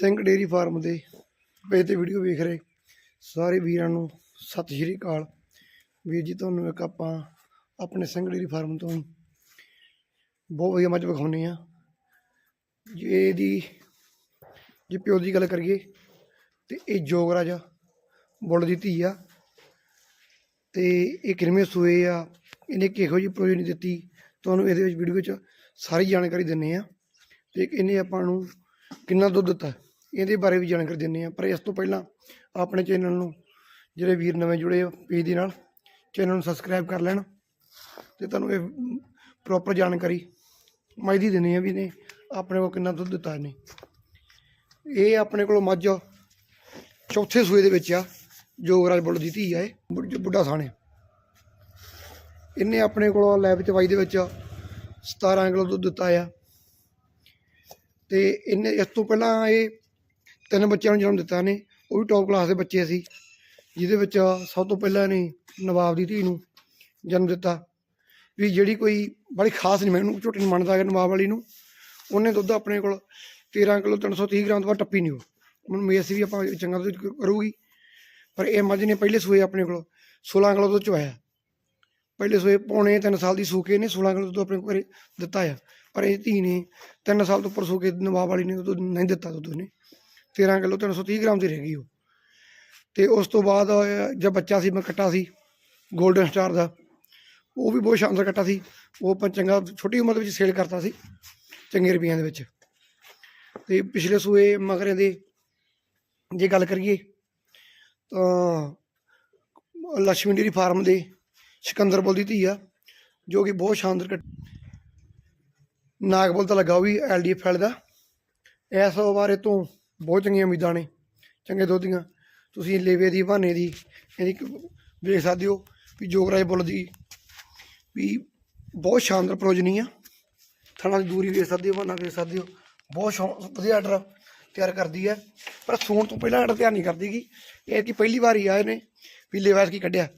Singh dairy farm ਦੇ page ਤੇ video ਵੇਖ ਰਹੇ। ਸਾਰੇ ਵੀਰਾਂ ਨੂੰ ਸਤਿ ਸ਼੍ਰੀ ਅਕਾਲ। ਵੀਰ ਜੀ, ਤੁਹਾਨੂੰ ਇੱਕ ਆਪਾਂ ਆਪਣੇ ਸਿੰਘ ਡੇਰੀ ਫਾਰਮ ਤੋਂ ਬਹੁਤ ਵਧੀਆ ਮੱਝ ਵਿਖਾਉਂਦੇ ਆ ਜੇ ਇਹਦੀ, ਜੇ ਪਿਓ ਦੀ ਗੱਲ ਕਰੀਏ, ਤੇ ਇਹ ਜੋਗਰਾਜ ਬੁੱਲ ਦੀ ਧੀ ਆ। ਤੇ ਇਹ ਕਿੰਨਵੇਂ ਸੂਏ ਆ, ਇਹਨੇ ਕਿਹੋ ਜਿਹੀ ਪ੍ਰੋਜੈਕਟ ਦਿੱਤੀ, ਤੁਹਾਨੂੰ ਇਹਦੇ ਵਿੱਚ ਵੀਡੀਓ 'ਚ ਸਾਰੀ ਜਾਣਕਾਰੀ ਦਿੰਨੇ ਆ ਤੇ ਇਹਨੇ ਆਪਾਂ ਨੂੰ ਕਿੰਨਾ ਦੁੱਧ ਦਿੱਤਾ। ਇਹਦੇ ਬਾਰੇ ਵੀ ਜਾਣਕਾਰੀ ਦਿੰਨੇ ਆ ਪਰ ਇਸ ਤੋਂ ਪਹਿਲਾਂ ਆਪਣੇ ਚੈਨਲ ਨੂੰ ਜਿਹੜੇ ਵੀਰ ਨਵੇਂ ਜੁੜੇ ਆ, ਪੇਜ ਦੇ ਨਾਲ, ਚੈਨਲ ਨੂੰ ਸਬਸਕ੍ਰਾਈਬ ਕਰ ਲੈਣ ਤੇ ਤੁਹਾਨੂੰ ਇਹ ਪ੍ਰੋਪਰ ਜਾਣਕਾਰੀ ਮੱਝ ਦੀ ਦਿੰਨੇ ਆ ਵੀ ਨੇ ਆਪਣੇ ਕੋਲ ਕਿੰਨਾ ਦੁੱਧ ਦਿੱਤਾ ਇਹਨੇ। ਇਹ ਆਪਣੇ ਕੋਲ ਮੱਝ ਚੌਥੇ ਸੂਏ ਦੇ ਵਿੱਚ ਆ ਜੋਗਰਾਜ ਬੁੱਲ ਦੀ ਧੀ ਆ ਇਹ, ਬੁੱਢ- ਬੁੱਢਾ ਸਾਣੇ ਇਹਨੇ ਆਪਣੇ ਕੋਲ ਲੈਬ ਚਵਾਈ ਦੇ ਵਿੱਚ 17 ਕਿਲੋ ਦੁੱਧ ਦਿੱਤਾ ਆ। ਤੇ ਇਹਨੇ ਇਸ ਤੋਂ ਪਹਿਲਾਂ ਇਹ ਤਿੰਨ ਬੱਚਿਆਂ ਨੂੰ ਜਨਮ ਦਿੱਤਾ ਨੇ, ਉਹ ਵੀ ਟੌਪ ਕਲਾਸ ਦੇ ਬੱਚੇ ਸੀ, ਜਿਹਦੇ ਵਿੱਚ ਸਭ ਤੋਂ ਪਹਿਲਾਂ ਨੇ ਨਵਾਬ ਦੀ ਧੀ ਨੂੰ ਜਨਮ ਦਿੱਤਾ। ਵੀ ਜਿਹੜੀ ਕੋਈ ਬੜੀ ਖਾਸ ਨਹੀਂ ਮੈਨੂੰ ਝੋਟੀ ਨਹੀਂ ਮੰਨਦਾ ਕਿ ਨਵਾਬ ਵਾਲੀ ਨੂੰ, ਉਹਨੇ ਦੁੱਧ ਆਪਣੇ ਕੋਲ 13 ਕਿਲੋ 330 ਗ੍ਰਾਮ ਤੋਂ ਬਾਅਦ ਟੱਪੀ ਨਹੀਂ ਉਹ। ਮੈਨੂੰ ਮੇਸ ਵੀ ਆਪਾਂ ਚੰਗਾ ਦੁੱਧ ਕਰੂਗੀ, ਪਰ ਇਹ ਮੱਝ ਨੇ ਪਹਿਲੇ ਸੂਏ ਆਪਣੇ ਕੋਲ 16 ਕਿਲੋ ਦੁੱਧ ਚੁਆਇਆ। ਪਹਿਲੇ ਸੂਏ ਪੌਣੇ 3 ਸਾਲ ਦੀ ਸੂਕੇ ਨੇ 16 ਕਿਲੋ ਦੁੱਧ ਆਪਣੇ ਘਰੇ ਦਿੱਤਾ ਆ, ਪਰ ਇਹ ਧੀ ਨੇ 3 ਸਾਲ ਤੋਂ ਉੱਪਰ ਸੂਕੇ ਨਵਾਬ ਵਾਲੀ ਨੇ ਦੁੱਧ ਨਹੀਂ ਦਿੱਤਾ ਦੁੱਧ ਉਹਨੇ। 13 ਕਿਲੋ 330 ਗ੍ਰਾਮ ਦੀ ਰਹਿ ਗਈ ਉਹ। ਤੇ ਉਸ ਤੋਂ ਬਾਅਦ ਜਦ ਬੱਚਾ ਸੀ, ਮੈਂ ਕੱਟਾ ਸੀ 골ਡਨ ਸਟਾਰ ਦਾ। ਉਹ ਵੀ ਬਹੁਤ ਸ਼ਾਨਦਾਰ ਕੱਟਾ ਸੀ। ਉਹ ਆਪਾਂ ਚੰਗਾ, ਛੋਟੀ ਉਮਰ ਦੇ ਵਿੱਚ ਸੇਲ ਕਰਤਾ ਸੀ, ਚੰਗੇ ਰੁਪਈਆਂ ਦੇ ਵਿੱਚ। ਤੇ ਪਿਛਲੇ ਸੂਏ ਮਗਰੇ ਦੇ ਜੇ ਗੱਲ ਕਰੀਏ, ਤਾਂ ਲక్ష్ਮੀ ਡੇਰੀ ਫਾਰਮ ਦੇ ਸਿਕੰਦਰਪੁਰ ਦੀ ਧੀ ਆ, ਜੋ ਕਿ ਬਹੁਤ ਸ਼ਾਨਦਾਰ ਕੱਟ ਨਾਗਪੁਰ ਤਾਂ ਲੱਗਾ ਉਹ ਵੀ ਐਲਡੀਐਫ ਫੈਲ ਦਾ। ਇਸ ਵਾਰੇ ਤੋਂ ਬਹੁਤ ਚੰਗੀਆਂ ਉਮੀਦਾਂ ਨੇ, ਚੰਗੇ ਦੁੱਧ ਦੀਆਂ। ਤੁਸੀਂ ਲੇਵੇ ਦੀ, ਬਹਾਨੇ ਦੀ ਇਹਦੀ ਵੇਖ ਸਕਦੇ ਹੋ ਵੀ ਜੋਗਰਾਜ ਬੁੱਲ ਦੀ ਵੀ ਬਹੁਤ ਸ਼ਾਨਦਾਰ ਪ੍ਰੋਜਨੀ ਆ। ਥਣਾ ਦੀ ਦੂਰੀ ਵੇਖ ਸਕਦੇ ਹੋ, ਬਹਾਨਾ ਵੇਖ ਸਕਦੇ ਹੋ। ਬਹੁਤ ਸ਼ੌ- ਵਧੀਆ ਆਰਡਰ ਤਿਆਰ ਕਰਦੀ ਹੈ। ਪਰ ਸੂਣ ਤੋਂ ਪਹਿਲਾਂ ਆਰਡਰ ਤਿਆਰ ਨਹੀਂ ਕਰਦੀਗੀ ਇਹ ਕਿ ਪਹਿਲੀ ਵਾਰ ਹੀ ਆ ਇਹਨੇ ਵੀ ਲੇਵਾ ਕੀ ਕੱਢਿਆ।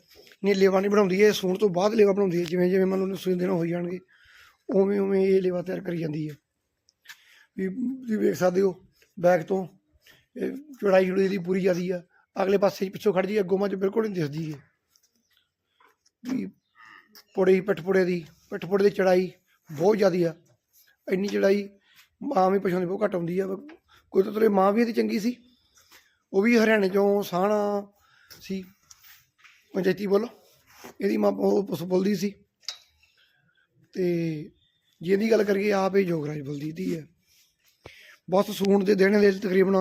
ਨਹੀਂ, ਲੇਵਾ ਨਹੀਂ ਬਣਾਉਂਦੀ, ਇਹ ਸੂਣ ਤੋਂ ਬਾਅਦ ਲੇਵਾ ਬਣਾਉਂਦੀ ਹੈ। ਜਿਵੇਂ ਜਿਵੇਂ ਮੰਨ ਲਓ ਸੂਣ ਦਿਨ ਹੋ ਜਾਣਗੇ, ਉਵੇਂ ਉਵੇਂ ਇਹ ਲੇਵਾ ਤਿਆਰ ਕਰੀ ਜਾਂਦੀ ਹੈ। ਵੀ ਤੁਸੀਂ ਵੇਖ ਸਕਦੇ ਹੋ, ਬੈਕ ਤੋਂ ਚੜਾਈ ਚੜੂਈ ਦੀ ਪੂਰੀ ਜਾਂਦੀ ਆ। ਅਗਲੇ ਪਾਸੇ ਪਿੱਛੋਂ ਖੜ ਜੀ ਅੱਗੋਂ ਮਾਂ 'ਚ ਬਿਲਕੁਲ ਨਹੀਂ ਦਿਸਦੀ ਹੈ ਵੀ ਪੁੜੇ ਪਟਪੁੜੇ ਦੀ ਪਟਪੁੜੇ ਦੀ ਚੜਾਈ ਬਹੁਤ ਜ਼ਿਆਦੀ ਆ। ਇੰਨੀ ਚੜਾਈ ਮਾਂ ਵੀ ਪਛਾਉਂਦੀ ਬਹੁਤ ਘੱਟ ਆਉਂਦੀ ਆ। ਕੋਈ ਤਾਂ ਤੇਰੇ ਮਾਂ ਵੀ ਇਹਦੀ ਚੰਗੀ ਸੀ। ਉਹ ਵੀ ਹਰਿਆਣੇ ਚੋਂ ਸਾਹਣਾ ਸੀ, ਪੰਚਾਇਤੀ ਬੋਲ। ਇਹਦੀ ਮਾਂ ਉਹ ਪੁਸ ਬੋਲਦੀ ਸੀ। ਤੇ ਜੇ ਇਹਦੀ ਗੱਲ ਕਰੀਏ, ਆਪ ਇਹ ਜੋਗਰਾਜ ਬੋਲਦੀ ਦੀ ਹੈ ਬਹੁਤ ਸੂਣ ਦੇ ਦਿਨ ਦੇ ਤਕਰੀਬਨ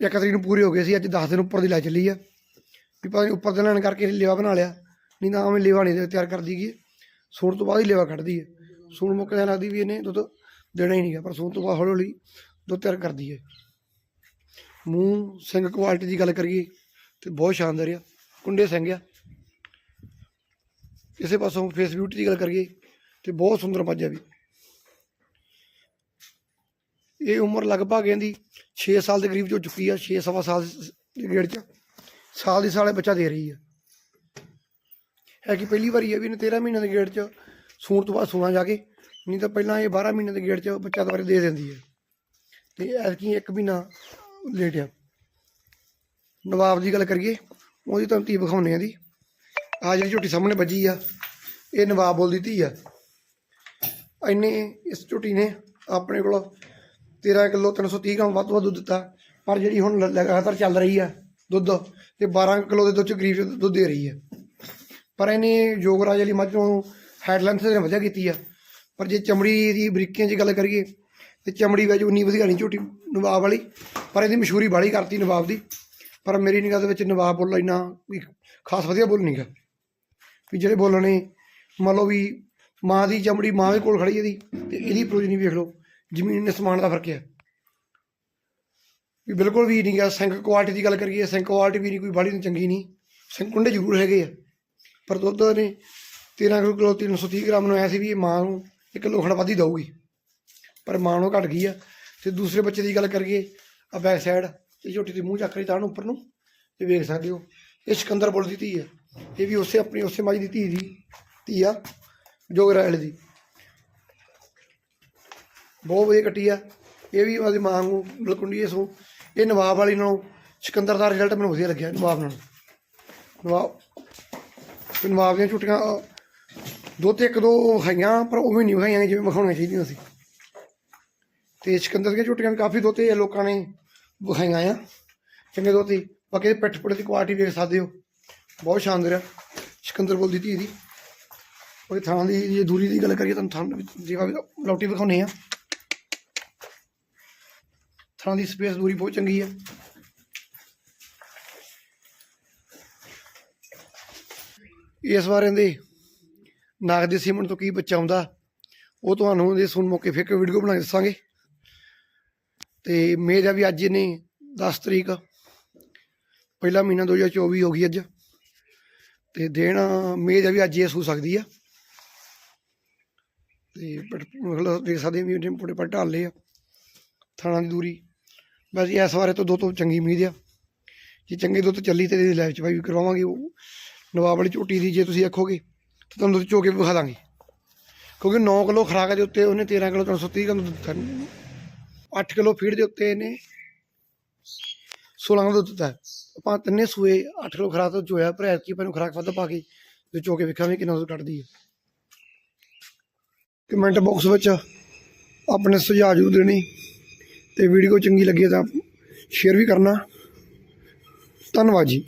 ਇੱਕ ਤਰੀਕ ਨੂੰ ਪੂਰੇ ਹੋ ਗਏ ਸੀ, ਅੱਜ 10 ਦਿਨ ਉੱਪਰ ਦੀ ਲੈ ਚੱਲੀ ਆ। ਵੀ ਪਤਾ ਨਹੀਂ ਉੱਪਰ ਦੇ ਲੈਣ ਕਰਕੇ ਲੇਵਾ ਬਣਾ ਲਿਆ। ਨਹੀਂ ਤਾਂ ਆਵੇਂ ਲੇਵਾ ਨਹੀਂ ਤਿਆਰ ਕਰਦੀ ਗਈ ਸੂਣ ਤੋਂ ਬਾਅਦ ਹੀ ਲੇਵਾ ਕੱਢਦੀ ਹੈ ਸੂਣ ਮੁੱਕ ਜਾਣ ਲੱਗਦੀ ਵੀ ਇਹਨੇ ਦੁੱਧ ਦੇਣਾ ਹੀ ਨਹੀਂਗਾ ਪਰ ਸੂਣ ਤੋਂ ਬਾਅਦ ਹੌਲੀ ਹੌਲੀ ਦੁੱਧ ਤਿਆਰ ਕਰਦੀ ਹੈ ਮੂੰਹ ਸਿੰਘ ਕੁਆਲਿਟੀ ਦੀ ਗੱਲ ਕਰੀਏ ਤੇ ਬਹੁਤ ਸ਼ਾਨਦਾਰ ਆ। ਕੁੰਡੇ ਸਿੰਘ ਆ। ਕਿਸੇ ਪਾਸੋਂ ਫੇਸ ਬਿਊਟੀ ਦੀ ਗੱਲ ਕਰੀਏ ਤੇ ਬਹੁਤ ਸੁੰਦਰ ਮੱਝ ਆ ਵੀ। ਇਹ ਉਮਰ ਲਗਭਗ ਇਹਦੀ 6 ਸਾਲ ਦੇ ਕਰੀਬ ਜੋ ਚੁੱਕੀ ਆ 6 ਸਵਾ ਸਾਲ ਦੇ ਗੇੜ ਚ। ਸਾਲ ਦੀ ਸਾਲੇ ਬੱਚਾ ਦੇ ਰਹੀ ਆ। ਹੈ ਕਿ ਪਹਿਲੀ ਵਾਰੀ ਹੈ ਵੀ ਇਹਨੇ 13 ਮਹੀਨਿਆਂ ਦੇ ਗੇੜ ਚ ਸੂਣ ਤੋਂ ਬਾਅਦ ਸੂਣਾ ਜਾ ਕੇ, ਨਹੀਂ ਤਾਂ ਪਹਿਲਾਂ ਇਹ 12 ਮਹੀਨੇ ਦੇ ਗੇੜ ਚ ਬੱਚਾ ਦੁਬਾਰੇ ਦੇ ਦਿੰਦੀ ਹੈ ਤੇ ਐਤਕੀ ਇੱਕ ਮਹੀਨਾ ਲੇਟ ਆ। ਨਵਾਬ ਦੀ ਗੱਲ ਕਰੀਏ, ਉਹਦੀ ਤੁਹਾਨੂੰ ਧੀ ਵਿਖਾਉਣੇ ਆ ਦੀ ਆ ਜਿਹੜੀ ਝੋਟੀ ਸਾਹਮਣੇ ਵੱਜੀ ਆ, ਇਹ ਨਵਾਬ ਬੋਲਦੀ ਧੀ ਆ। ਇੰਨੇ ਇਸ ਝੋਟੀ ਨੇ ਆਪਣੇ ਕੋਲ 13 ਕਿਲੋ 330 ਗ੍ਰਾਮ ਵੱਧ ਤੋਂ ਵੱਧ ਦੁੱਧ ਦਿੱਤਾ। ਪਰ ਜਿਹੜੀ ਹੁਣ ਲ- ਲਗਾਤਾਰ ਚੱਲ ਰਹੀ ਆ ਦੁੱਧ ਤੇ 12 ਕਿਲੋ ਦੇ ਦੁੱਧ ਚ ਗਰੀਬ ਦੁੱਧ ਦੇ ਰਹੀ ਹੈ ਪਰ ਇਹਨੇ ਯੋਗਰਾਜ ਵਾਲੀ ਮੱਝ ਨੂੰ ਹੈਡ ਲੈਂਥ ਵਧੀਆ ਕੀਤੀ ਆ। ਪਰ ਜੇ ਚਮੜੀ ਦੀ ਬਰੀਕੀਆਂ 'ਚ ਗੱਲ ਕਰੀਏ, ਤੇ ਚਮੜੀ ਵਿੱਚ ਉਨੀ ਵਧੀਆ ਨਹੀਂ ਝੋਟੀ ਨਵਾਬ ਵਾਲੀ, ਪਰ ਇਹਦੀ ਮਸ਼ਹੂਰੀ ਬਾਹਲੀ ਕਰਤੀ ਨਵਾਬ ਦੀ। ਪਰ ਮੇਰੀ ਨਿਗਾਹ ਦੇ ਵਿੱਚ ਨਵਾਬ ਬੋਲ ਇੰਨਾ ਕੋਈ ਖਾਸ ਵਧੀਆ ਬੋਲ ਨਹੀਂ ਗਾ। ਵੀ ਜਿਹੜੇ ਬੋਲਣੇ, ਮੰਨ ਲਓ ਵੀ ਮਾਂ ਦੀ ਚਮੜੀ ਮਾਂ ਦੇ ਕੋਲ ਖੜੀ ਇਹਦੀ, ਤੇ ਇਹਦੀ ਪ੍ਰੋਜਨੀ ਵੇਖ ਲਓ। ਜ਼ਮੀਨ ਨੇ ਸਮਾਨ ਦਾ ਫ਼ਰਕ ਹੈ। ਵੀ ਬਿਲਕੁਲ ਵੀ ਨਹੀਂ ਨਹੀਂਗਾ ਸਿੰਕ ਕੁਆਲਿਟੀ ਦੀ ਗੱਲ ਕਰੀਏ ਸਿੰਕ ਕੁਆਲਿਟੀ ਵੀ ਨਹੀਂ, ਕੋਈ ਬਾੜੀ ਚੰਗੀ ਨਹੀਂ। ਸਿੰਕ ਕੁੰਡੇ ਜ਼ਰੂਰ ਹੈਗੇ ਆ, ਪਰ ਦੁੱਧ ਨੇ 13 ਕਿਲੋ 330 ਗ੍ਰਾਮ ਨੂੰ ਐ ਸੀ ਵੀ ਇਹ ਮਾਂ ਨੂੰ ਇੱਕ ਕਿਲੋ ਖਣ ਵੱਧ ਹੀ ਦਊਗੀ। ਪਰ ਮਾਂ ਨੂੰ ਘਟ ਗਈ ਆ। ਤੇ ਦੂਸਰੇ ਬੱਚੇ ਦੀ ਗੱਲ ਕਰੀਏ, ਆ ਬੈਕ ਸਾਈਡ ਇਹ ਝੋਟੀ ਦੇ ਮੂੰਹ ਚੱਕ ਰਹੀ ਤਾਂ ਨੂੰ ਉੱਪਰ ਨੂੰ, ਤੇ ਵੇਖ ਸਕਦੇ ਹੋ, ਇਹ ਸਿਕੰਦਰ ਬੁੱਲ ਦੀ ਧੀ ਆ। ਇਹ ਵੀ ਉਸੇ ਆਪਣੀ, ਉਸੇ ਮਾਈ ਦੀ ਧੀ ਦੀ ਧੀ ਆ, ਜੋਗਰਾਇਲ ਦੀ। ਬਹੁਤ ਵਧੀਆ ਕੱਟੀ ਆ। ਇਹ ਵੀ ਉਹਦੀ ਮਾਂ ਨੂੰ ਬਲਕੁੰਡੀ ਇਸ ਨੂੰ ਇਹ ਨਵਾਬ ਵਾਲੀ ਨਾਲੋਂ ਸਿਕੰਦਰ ਦਾ ਰਿਜ਼ਲਟ ਮੈਨੂੰ ਵਧੀਆ ਲੱਗਿਆ ਨਵਾਬ ਨਾਲੋਂ। ਨਵਾਬ ਨਵਾਬ ਦੀਆਂ ਝੁੱਟੀਆਂ ਅਹ, ਦੋ ਤੇ ਇੱਕ ਦੋ ਖਾਈਆਂ ਪਰ ਉਵੇਂ ਨਹੀਂ ਖਾਈਆਂ ਜਿਵੇਂ ਵਿਖਾਉਣੀਆਂ ਚਾਹੀਦੀਆਂ ਸੀ। ਤੇ ਸਿਕੰਦਰ ਦੀਆਂ ਝੁੱਟੀਆਂ ਵੀ ਕਾਫੀ ਦੋਤੇ ਲੋਕਾਂ ਨੇ ਵਿਖਾਈਆਂ ਆ। ਚੰਗੇ ਦੋਤੇ ਬਾਕੀ ਇਹਦੇ ਪਿੱਠ ਪੁੱਠ ਦੀ ਕੁਆਲਿਟੀ ਦੇਖ ਸਕਦੇ ਹੋ। ਬਹੁਤ ਸ਼ਾਨਦਾਰ ਆ। ਸਿਕੰਦਰ ਬੋਲ ਦੀ ਧੀ ਦੀ। ਉਹਦੀ ਥਾਂ ਦੀ ਜੇ ਦੂਰੀ ਦੀ ਗੱਲ ਕਰੀਏ ਤਾਂ ਥਾਂ ਜਿਹੜਾ ਲੌਟੀ ਵਿਖਾਉਨੇ ਆ। ਥਾਂ ਦੀ ਸਪੇਸ ਦੂਰੀ ਬਹੁਤ ਚੰਗੀ ਆ। ਇਸ ਵਾਰ ਇਹਦੇ ਨਾਗ ਦੇ ਸੀਮਨ ਤੋਂ ਕੀ ਬੱਚਾ ਆਉਂਦਾ, ਉਹ ਤੁਹਾਨੂੰ ਇਹਦੇ ਸੁਣ ਮੌਕੇ ਫਿਰ ਕੇ ਵੀਡੀਓ ਬਣਾ ਕੇ ਦੱਸਾਂਗੇ। ਤੇ ਮੇਰਾ ਵੀ ਅੱਜ ਨੇ 10 ਤਰੀਕ, ਪਹਿਲਾ ਮਹੀਨਾ 2024 ਹੋ ਗਈ ਅੱਜ। ਤੇ ਦਿਨ ਮੇਜ ਵੀ ਅੱਜ ਇਹ ਸੂ ਸਕਦੀ ਆ। ਤੇ ਮਤਲਬ ਦੇਖ ਸਕਦੇ ਵੀ ਉਹਨੇ ਪੁੜੇ ਪਰ ਢਾਲ ਲਏ ਆ, ਥਾਣਾ ਦੀ ਦੂਰੀ। ਬਸ ਇਸ ਵਾਰੇ ਤੋਂ ਦੋ ਤੋਂ ਚੰਗੀ ਉਮੀਦ ਆ। ਜੇ ਚੰਗੇ ਦੁੱਧ ਚੱਲੀ ਤੇ ਇਹਦੀ ਲਾਈਵ ਚ ਵੀ ਕਰਵਾਵਾਂਗੇ। ਉਹ ਨਵਾਬ ਵਾਲੀ ਝੋਟੀ ਦੀ ਜੇ ਤੁਸੀਂ ਆਖੋਗੇ, ਤਾਂ ਤੁਹਾਨੂੰ ਦੁੱਧ ਚੋ ਕੇ ਵੀ ਵਿਖਾ ਦਾਂਗੇ। ਕਿਉਂਕਿ 9 ਕਿਲੋ ਖਰਾਕ ਦੇ ਉੱਤੇ ਉਹਨੇ 13 ਕਿਲੋ 330 ਕਿਲੋ ਦੁੱਧ ਦਿੱਤਾ। 8 ਕਿਲੋ ਫੀਡ ਦੇ ਉੱਤੇ ਇਹਨੇ 16 ਦਾ ਦੁੱਧ ਦਿੱਤਾ। ਆਪਾਂ ਤਿੰਨੇ ਸੂਏ 8 ਕਿਲੋ ਖਰਾਕ ਤੋਂ ਚੋਇਆ, ਪਰ ਕੀ ਆਪਾਂ ਨੂੰ ਖਰਾਕ ਵੱਧ ਪਾ ਕੇ ਤੇ ਚੋ ਕੇ ਵੇਖਾਂਗੇ ਕਿੰਨਾ ਦੁੱਧ ਕੱਢਦੀ ਹੈ ਕਮੈਂਟ ਬਾਕਸ ਵਿੱਚ ਆਪਣੇ ਸੁਝਾਅ ਜ਼ਰੂਰ ਦੇਣੇ। ਤੇ ਵੀਡੀਓ ਚੰਗੀ ਲੱਗੇ ਤਾਂ ਸ਼ੇਅਰ ਵੀ ਕਰਨਾ। ਧੰਨਵਾਦ ਜੀ।